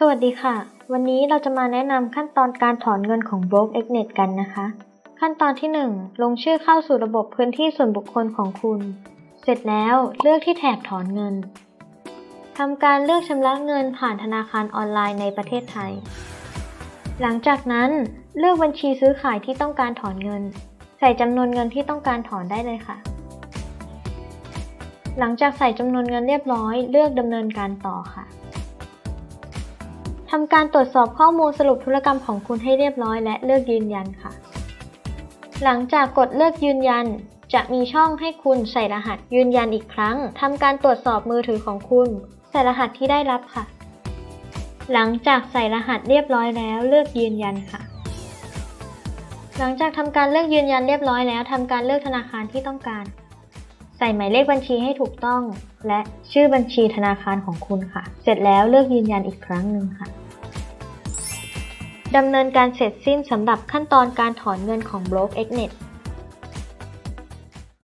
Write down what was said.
สวัสดีค่ะ วันนี้เราจะมาแนะนำขั้นตอนการถอนเงินของ Broke Xnet กันนะคะ ขั้นตอนที่ 1 ลงชื่อเข้าสู่ระบบพื้นที่ส่วนบุคคลของคุณ เสร็จแล้วเลือกที่แถบถอนเงินทำการเลือกชำระเงินผ่านธนาคารออนไลน์ในประเทศไทย หลังจากนั้นเลือกบัญชีซื้อขายที่ต้องการถอนเงิน ใส่จำนวนเงินที่ต้องการถอนได้เลยค่ะ หลังจากใส่จำนวนเงินเรียบร้อย เลือกดำเนินการต่อค่ะ ทำการตรวจสอบข้อมูลสรุปธุรกรรมของคุณให้เรียบร้อยและเลือกยืนยันค่ะ หลังจากกดเลือกยืนยัน จะมีช่องให้คุณใส่รหัสยืนยันอีกครั้งทำการตรวจสอบมือถือของคุณ ใส่รหัสที่ได้รับค่ะ หลังจากใส่รหัสเรียบร้อยแล้วเลือกยืนยันค่ะ หลังจากทำการเลือกยืนยันเรียบร้อยแล้วทำการเลือกธนาคารที่ต้องการ ใส่หมายเลขบัญชีให้ถูกต้อง และชื่อบัญชีธนาคารของคุณค่ะ เสร็จแล้วเลือกยืนยันอีกครั้งหนึ่งค่ะ ดำเนินการเสร็จสิ้นสำหรับขั้นตอนการถอนเงินของ Broke Xnet